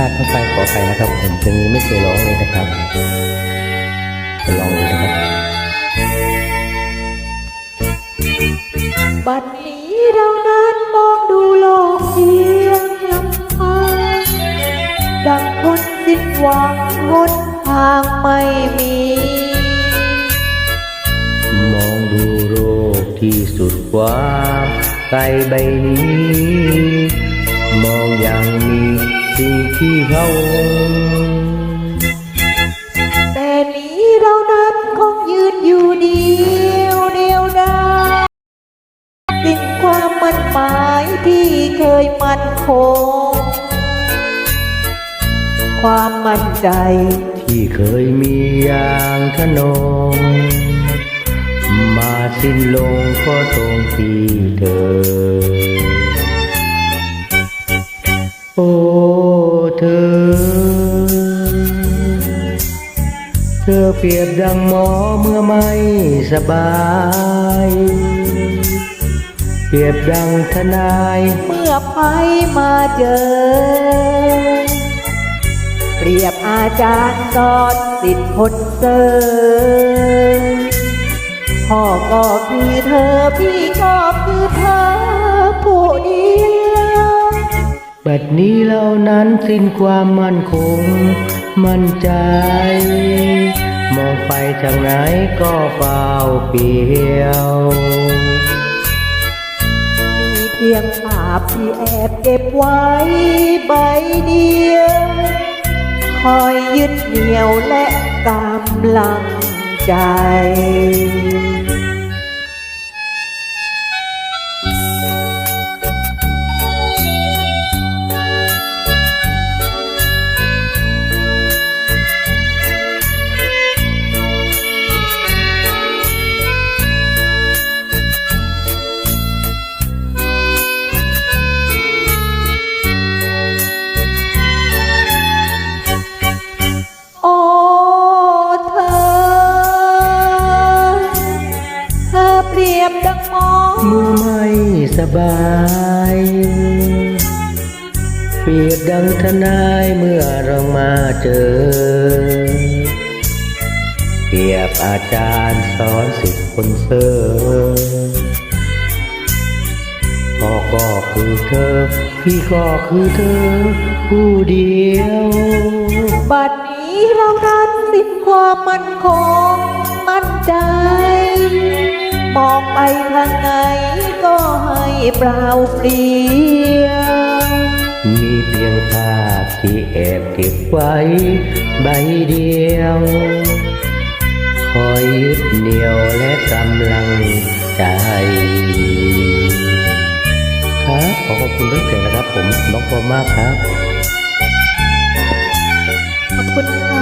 ลาดเข้าไปขอไปนะครับ ผมเพลงนี้ไม่เคยร้องเลยนะครับจะลองดูนะครับบัดนี้เรานั้นมองดูโลกเพียงลำพังดังคนสิ้นหวังหนทางไม่มี มองดูโลกที่สุดกว้างไกลใบนี้ มองอย่างมี สิ่งที่พะวงแต่นี้เรานั้นคงยืนอยู่เดียวเดียวดายสิ้นความมั่นหมายที่เคยมั่นคง ความมั่นใจ ที่เคยมีอย่างทนงมาสิ้นลงก็ตรงที่เธอ เธอ เธอเปรียบดังหมอเมื่อไม่สบาย เปรียบดังทนายเมื่อภัยมาเจอ เปรียบอาจารย์สอนสิทธิ์คนเซอร์พ่อก็คือเธอ พี่ก็คือเธอผู้ บัดนี้เรานั้นสิ้นความมั่นคง มั่นใจ มองไปทางไหนก็เปล่าเปลี่ยวมีเพียงภาพที่แอบเก็บไว้ใบเดียว คอยยึดเหนี่ยวและกำลังใจ สบาย เปรียบดังทนายเมื่อเรามาเจอ เปรียบอาจารย์สอนสิทธิ์คนเซอร์พ่อก็คือเธอ พี่ก็คือเธอ ผู้เดียว บัดนี้เรานั้นสิ้นความมั่นคงมั่นใจ มองไปทางไหนก็ให้เปล่าเปลี่ยวมีเพียงภาพที่แอบเก็บไว้ใบเดียว คอยยึดเหนี่ยวและกำลังใจครับขอขอบคุณด้วยเสียงนะครับผมน้องพอมากครับ ขอบคุณค่ะ